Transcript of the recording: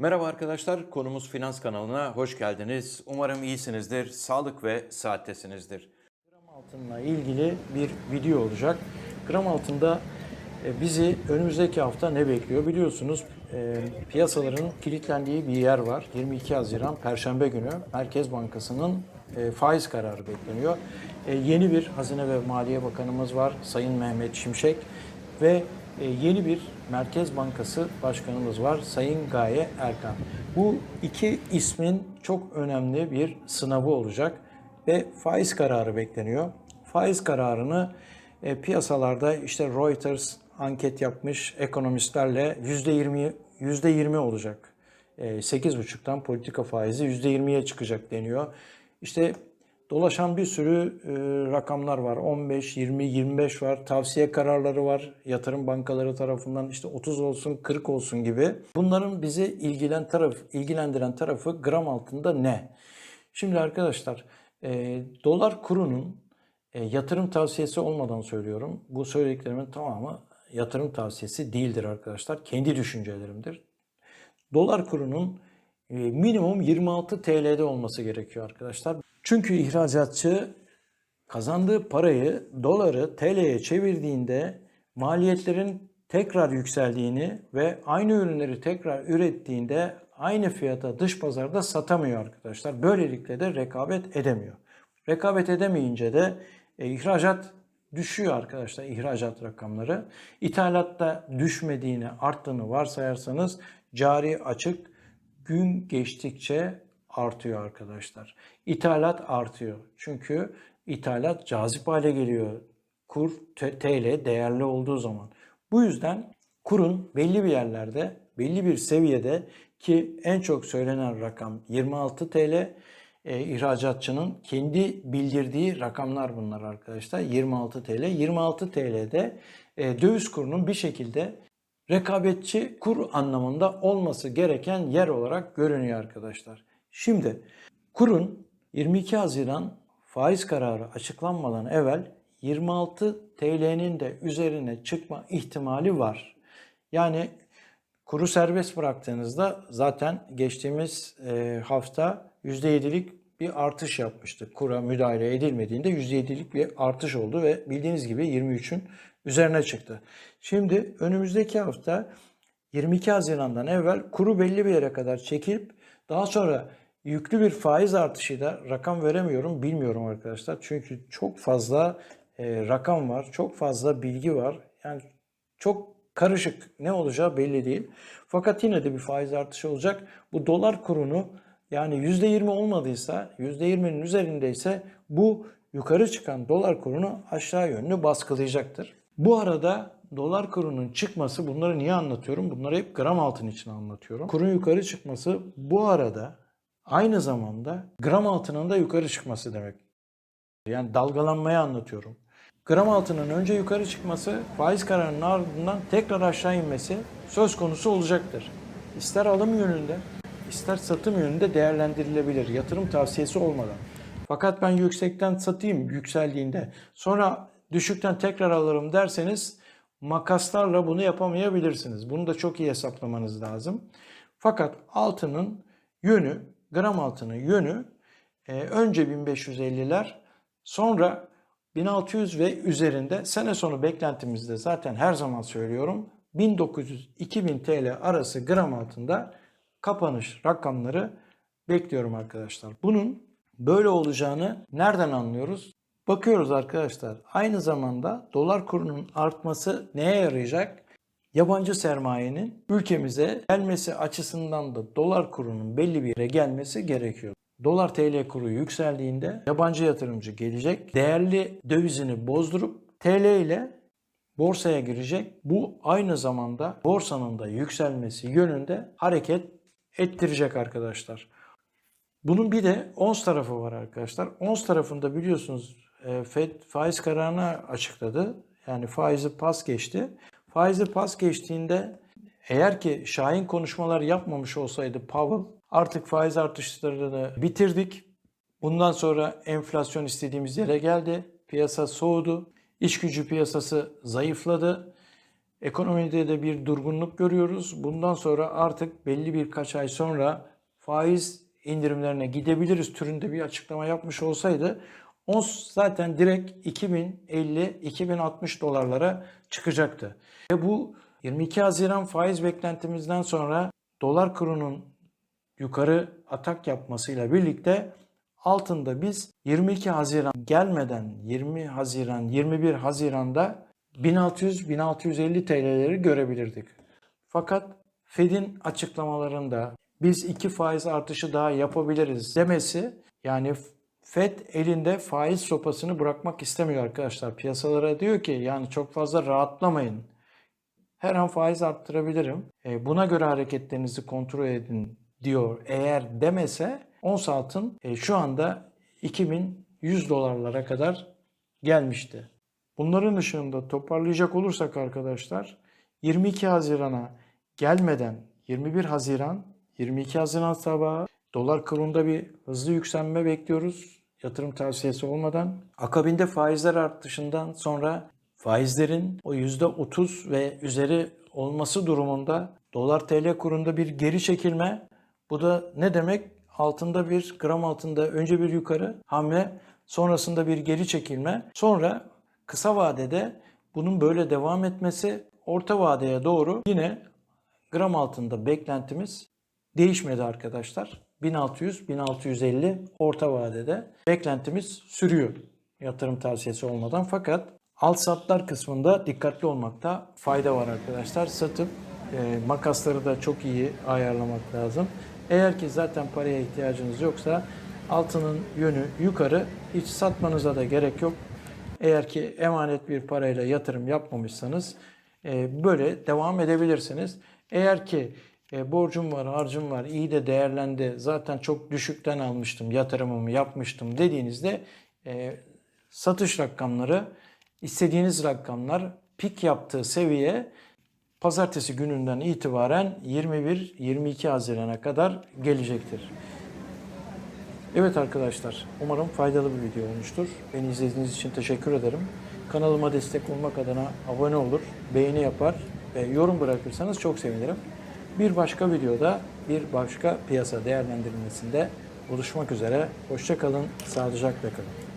Merhaba arkadaşlar, konumuz finans kanalına hoş geldiniz. Umarım iyisinizdir, sağlık ve saattesinizdir. Gram altınla ilgili bir video olacak. Gram altında e, bizi önümüzdeki hafta ne bekliyor? Biliyorsunuz e, piyasaların kilitlendiği bir yer var. 22 Haziran Perşembe günü Merkez Bankası'nın e, faiz kararı bekleniyor. Yeni bir Hazine ve Maliye Bakanımız var Sayın Mehmet Şimşek ve yeni bir Merkez Bankası Başkanımız var Sayın Gaye Erkan. Bu iki ismin çok önemli bir sınavı olacak ve faiz kararı bekleniyor. Faiz kararını e, piyasalarda işte Reuters anket yapmış ekonomistlerle %20 %20 olacak. E, 8,5'tan politika faizi %20'ye çıkacak deniyor. İşte dolaşan bir sürü e, rakamlar var. 15, 20, 25 var. Tavsiye kararları var. Yatırım bankaları tarafından işte 30 olsun, 40 olsun gibi. Bunların bizi ilgilen taraf, ilgilendiren tarafı gram altında ne? Şimdi arkadaşlar e, dolar kurunun e, yatırım tavsiyesi olmadan söylüyorum. Bu söylediklerimin tamamı yatırım tavsiyesi değildir arkadaşlar. Kendi düşüncelerimdir. Dolar kurunun e, minimum 26 TL'de olması gerekiyor arkadaşlar. Çünkü ihracatçı kazandığı parayı doları TL'ye çevirdiğinde maliyetlerin tekrar yükseldiğini ve aynı ürünleri tekrar ürettiğinde aynı fiyata dış pazarda satamıyor arkadaşlar. Böylelikle de rekabet edemiyor. Rekabet edemeyince de e, ihracat düşüyor arkadaşlar ihracat rakamları. İthalatta düşmediğini, arttığını varsayarsanız cari açık gün geçtikçe artıyor arkadaşlar. İthalat artıyor. Çünkü ithalat cazip hale geliyor. Kur TL değerli olduğu zaman. Bu yüzden kurun belli bir yerlerde, belli bir seviyede ki en çok söylenen rakam 26 TL e, ihracatçının kendi bildirdiği rakamlar bunlar arkadaşlar. 26 TL. 26 TL'de e, döviz kurunun bir şekilde rekabetçi kur anlamında olması gereken yer olarak görünüyor arkadaşlar. Şimdi kurun 22 Haziran faiz kararı açıklanmadan evvel 26 TL'nin de üzerine çıkma ihtimali var. Yani kuru serbest bıraktığınızda zaten geçtiğimiz e, hafta %7'lik bir artış yapmıştı. Kura müdahale edilmediğinde %7'lik bir artış oldu ve bildiğiniz gibi 23'ün üzerine çıktı. Şimdi önümüzdeki hafta 22 Haziran'dan evvel kuru belli bir yere kadar çekilip daha sonra yüklü bir faiz artışıyla rakam veremiyorum, bilmiyorum arkadaşlar. Çünkü çok fazla e, rakam var, çok fazla bilgi var. Yani çok karışık ne olacağı belli değil. Fakat yine de bir faiz artışı olacak. Bu dolar kurunu yani %20 olmadıysa, %20'nin üzerindeyse bu yukarı çıkan dolar kurunu aşağı yönlü baskılayacaktır. Bu arada dolar kurunun çıkması bunları niye anlatıyorum? Bunları hep gram altın için anlatıyorum. Kurun yukarı çıkması bu arada aynı zamanda gram altının da yukarı çıkması demek. Yani dalgalanmayı anlatıyorum. Gram altının önce yukarı çıkması, faiz kararının ardından tekrar aşağı inmesi söz konusu olacaktır. İster alım yönünde, ister satım yönünde değerlendirilebilir yatırım tavsiyesi olmadan. Fakat ben yüksekten satayım yükseldiğinde, sonra düşükten tekrar alırım derseniz makaslarla bunu yapamayabilirsiniz. Bunu da çok iyi hesaplamanız lazım. Fakat altının yönü, gram altının yönü e, önce 1550'ler sonra 1600 ve üzerinde sene sonu beklentimizde zaten her zaman söylüyorum 1900-2000 TL arası gram altında kapanış rakamları bekliyorum arkadaşlar. Bunun böyle olacağını nereden anlıyoruz? Bakıyoruz arkadaşlar. Aynı zamanda dolar kurunun artması neye yarayacak? Yabancı sermayenin ülkemize gelmesi açısından da dolar kurunun belli bir yere gelmesi gerekiyor. Dolar TL kuru yükseldiğinde yabancı yatırımcı gelecek. Değerli dövizini bozdurup TL ile borsaya girecek. Bu aynı zamanda borsanın da yükselmesi yönünde hareket ettirecek arkadaşlar. Bunun bir de ons tarafı var arkadaşlar. Ons tarafında biliyorsunuz e, Fed faiz kararını açıkladı. Yani faizi pas geçti. Faizi pas geçtiğinde eğer ki şahin konuşmalar yapmamış olsaydı Powell artık faiz artışlarını bitirdik. Bundan sonra enflasyon istediğimiz yere geldi. Piyasa soğudu. İş gücü piyasası zayıfladı. Ekonomide de bir durgunluk görüyoruz. Bundan sonra artık belli birkaç ay sonra faiz indirimlerine gidebiliriz türünde bir açıklama yapmış olsaydı ons zaten direkt 2050-2060 dolarlara çıkacaktı. Ve bu 22 Haziran faiz beklentimizden sonra dolar kurunun yukarı atak yapmasıyla birlikte altında biz 22 Haziran gelmeden 20 Haziran 21 Haziran'da 1600-1650 TL'leri görebilirdik. Fakat Fed'in açıklamalarında biz iki faiz artışı daha yapabiliriz demesi yani Fed elinde faiz sopasını bırakmak istemiyor arkadaşlar. Piyasalara diyor ki yani çok fazla rahatlamayın. Her an faiz arttırabilirim. E, buna göre hareketlerinizi kontrol edin diyor. Eğer demese ons altın e, şu anda 2100 dolarlara kadar gelmişti. Bunların ışığında toparlayacak olursak arkadaşlar 22 Haziran'a gelmeden 21 Haziran 22 Haziran sabahı dolar kurunda bir hızlı yükselme bekliyoruz. Yatırım tavsiyesi olmadan. Akabinde faizler artışından sonra faizlerin o %30 ve üzeri olması durumunda dolar TL kurunda bir geri çekilme. Bu da ne demek? Altında bir gram altında önce bir yukarı hamle sonrasında bir geri çekilme. Sonra kısa vadede bunun böyle devam etmesi orta vadeye doğru yine gram altında beklentimiz değişmedi arkadaşlar. 1600-1650 orta vadede beklentimiz sürüyor yatırım tavsiyesi olmadan fakat alt satlar kısmında dikkatli olmakta fayda var arkadaşlar. Satıp e, makasları da çok iyi ayarlamak lazım. Eğer ki zaten paraya ihtiyacınız yoksa altının yönü yukarı hiç satmanıza da gerek yok. Eğer ki emanet bir parayla yatırım yapmamışsanız e, böyle devam edebilirsiniz. Eğer ki e, borcum var, harcım var, iyi de değerlendi, zaten çok düşükten almıştım, yatırımımı yapmıştım dediğinizde e, satış rakamları, istediğiniz rakamlar pik yaptığı seviye pazartesi gününden itibaren 21-22 Haziran'a kadar gelecektir. Evet arkadaşlar, umarım faydalı bir video olmuştur. Beni izlediğiniz için teşekkür ederim. Kanalıma destek olmak adına abone olur, beğeni yapar ve yorum bırakırsanız çok sevinirim. Bir başka videoda, bir başka piyasa değerlendirmesinde buluşmak üzere. Hoşçakalın, sağlıcakla kalın.